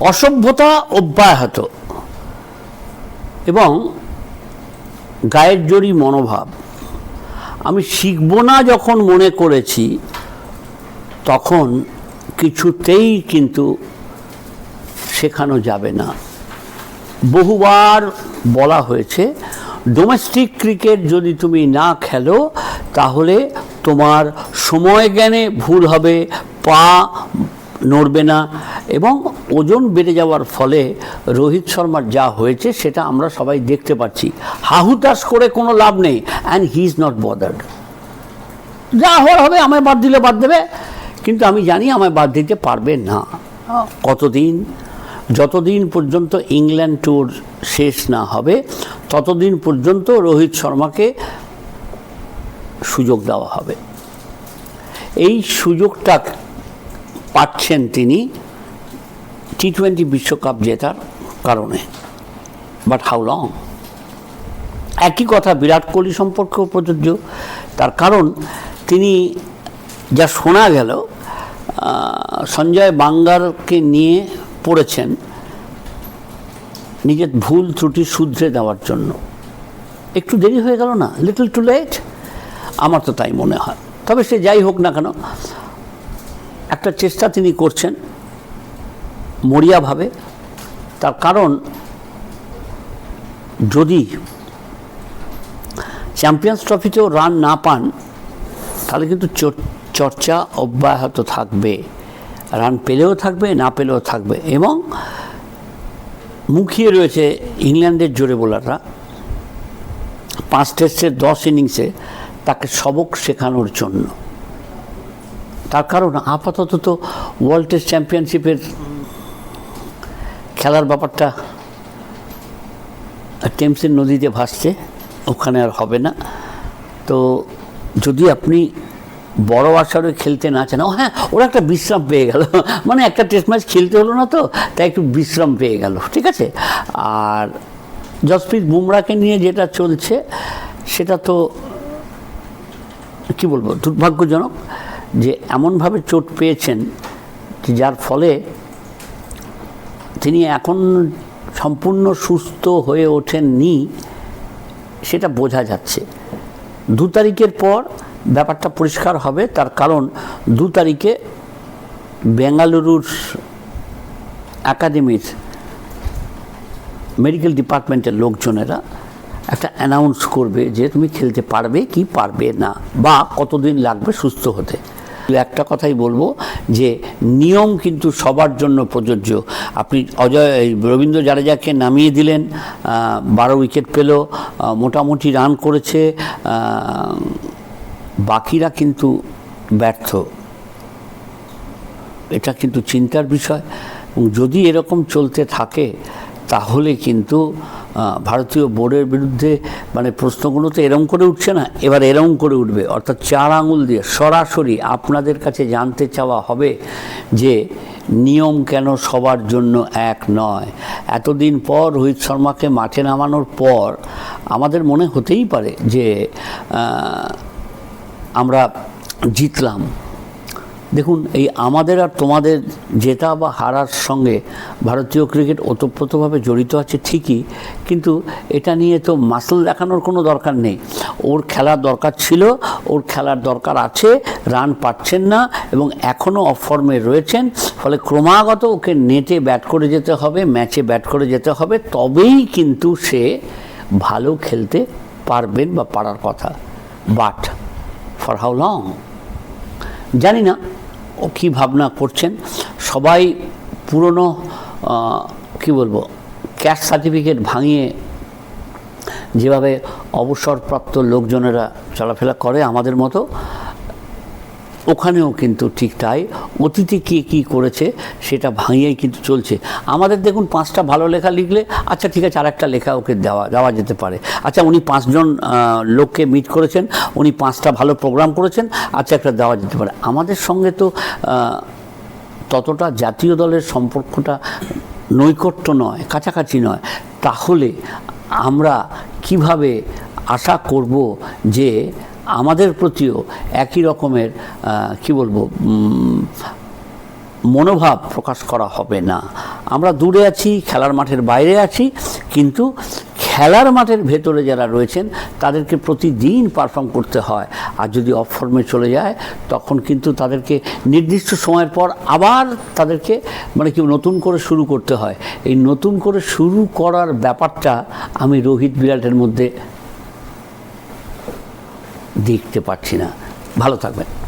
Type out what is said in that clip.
অসভ্যতা অব্যাহত এবং গায়ের জোরই মনোভাব। আমি শিখব না যখন মনে করেছি, তখন কিছুতেই কিন্তু শেখানো যাবে না। বহুবার বলা হয়েছে ডোমেস্টিক ক্রিকেট যদি তুমি না খেলো, তাহলে তোমার সময় জ্ঞানে ভুল হবে, পা নড়বে না। এবং ওজন বেড়ে যাওয়ার ফলে রোহিত শর্মার যা হয়েছে সেটা আমরা সবাই দেখতে পাচ্ছি। হাহুতাশ করে কোনো লাভ নেই and he is not bothered যা হওয়ার হবে আমায় বাদ দিলে বাদ দেবে কিন্তু আমি জানি আমায় বাদ দিতে পারবে না। কতদিন? যতদিন পর্যন্ত ইংল্যান্ড ট্যুর শেষ না হবে ততদিন পর্যন্ত রোহিত শর্মাকে সুযোগ দেওয়া হবে। এই সুযোগটা পাচ্ছেন তিনি টি টোয়েন্টি বিশ্বকাপ জেতার কারণে। বাট হাউ লং একই কথা বিরাট কোহলি সম্পর্কেও প্রযোজ্য। তার কারণ, তিনি যা শোনা গেল সঞ্জয় বাঙ্গারকে নিয়ে পড়েছেন নিজের ভুল ত্রুটি শুধরে দেওয়ার জন্য। একটু দেরি হয়ে গেল না? লিটল টু লেট আমার তো তাই মনে হয়। তবে সে যাই হোক না কেন, একটা চেষ্টা তিনি করছেন। মরিয়াভাবে। তার কারণ, যদি চ্যাম্পিয়ন্স ট্রফিতেও রান না পান, তাহলে কিন্তু চর্চা অব্যাহত থাকবে। রান পেলেও থাকবে, না পেলেও থাকবে। এবং মুখিয়ে রয়েছে ইংল্যান্ডের জোরে বোলাররা। পাঁচ টেস্টের দশ ইনিংসে তাকে সবক শেখানোর জন্য। তার কারণ আপাতত তো ওয়ার্ল্ড টেস্ট চ্যাম্পিয়নশিপের খেলার ব্যাপারটা টেমসের নদীতে ভাসছে, ওখানে আর হবে না। তো যদি আপনি বড় আসরে খেলতে না চান, ও হ্যাঁ ওরা একটা বিশ্রাম পেয়ে গেল। মানে একটা টেস্ট ম্যাচ খেলতে হলো না তো, তাই একটু বিশ্রাম পেয়ে গেল, ঠিক আছে? আর জসপ্রীত বুমরাকে নিয়ে যেটা চলছে, সেটা তো কি বলব, দুর্ভাগ্যজনক যে এমনভাবে চোট পেয়েছেন যে যার ফলে তিনি এখন সম্পূর্ণ সুস্থ হয়ে ওঠেননি, সেটা বোঝা যাচ্ছে। দু তারিখের পর ব্যাপারটা পরিষ্কার হবে, তার কারণ দু তারিখে বেঙ্গালুরুর একাডেমির মেডিকেল ডিপার্টমেন্টের লোকজনেরা একটা অ্যানাউন্স করবে যে তুমি খেলতে পারবে কি পারবে না, বা কতদিন লাগবে সুস্থ হতে। একটা কথাই বলব যে নিয়ম কিন্তু সবার জন্য প্রযোজ্য। আপনি অজয় রবীন্দ্র জাডেজাকে নামিয়ে দিলেন বারো উইকেট পেল মোটামুটি রান করেছে বাকিরা কিন্তু ব্যর্থ। এটা কিন্তু চিন্তার বিষয়। যদি এরকম চলতে থাকে, তাহলে কিন্তু ভারতীয় বোর্ডের বিরুদ্ধে মানে প্রশ্নগুলো তো এরম করে উঠছে না, এবার এরম করে উঠবে। অর্থাৎ চার আঙুল দিয়ে সরাসরি আপনাদের কাছে জানতে চাওয়া হবে যে নিয়ম কেন সবার জন্য এক নয়। এতদিন পর রোহিত শর্মাকে মাঠে নামানোর পর আমাদের মনে হতেই পারে যে আমরা জিতলাম। দেখুন, এই আমাদের আর তোমাদের জেতা বা হারার সঙ্গে ভারতীয় ক্রিকেট ওতপ্রোতভাবে জড়িত আছে ঠিকই, কিন্তু এটা নিয়ে তো মাসল দেখানোর কোনো দরকার নেই। ওর খেলার দরকার ছিল, ওর খেলার দরকার আছে রান পাচ্ছেন না এবং এখনও অফ ফর্মে রয়েছেন, ফলে ক্রমাগত ওকে নেটে ব্যাট করে যেতে হবে ম্যাচে ব্যাট করে যেতে হবে, তবেই কিন্তু সে ভালো খেলতে পারবেন বা পারার কথা। বাট ফর হাউ লং জানি না। কী ভাবনা করছেন? সবাই পুরনো কি বলব ক্যাশ সার্টিফিকেট ভাঙিয়ে যেভাবে অবসরপ্রাপ্ত লোকজনেরা চলাফেরা করে আমাদের মতো, ওখানেও কিন্তু ঠিক তাই। অতীতে কে কী করেছে সেটা ভাঙিয়েই কিন্তু চলছে। আমাদের দেখুন পাঁচটা ভালো লেখা লিখলে আচ্ছা ঠিক আছে আর একটা লেখা ওকে দেওয়া দেওয়া যেতে পারে। আচ্ছা উনি পাঁচজন লোককে মিট করেছেন, উনি পাঁচটা ভালো প্রোগ্রাম করেছেন আচ্ছা একটা দেওয়া যেতে পারে। আমাদের সঙ্গে তো ততটা জাতীয় দলের সম্পর্কটা নৈকট্য নয়, কাছাকাছি নয়। তাহলে আমরা কীভাবে আশা করব যে আমাদের প্রতিও একই রকমের কি বলব মনোভাব প্রকাশ করা হবে না। আমরা দূরে আছি, খেলার মাঠের বাইরে আছি, কিন্তু খেলার মাঠের ভেতরে যারা রয়েছেন, তাদেরকে প্রতিদিন পারফর্ম করতে হয়। আর যদি অফ ফর্মে চলে যায়, তখন কিন্তু তাদেরকে নির্দিষ্ট সময়ের পর আবার তাদেরকে মানে কি, নতুন করে শুরু করতে হয়। এই নতুন করে শুরু করার ব্যাপারটা আমি রোহিত বিরাটের মধ্যে দেখতে পাচ্ছি না। ভালো থাকবেন।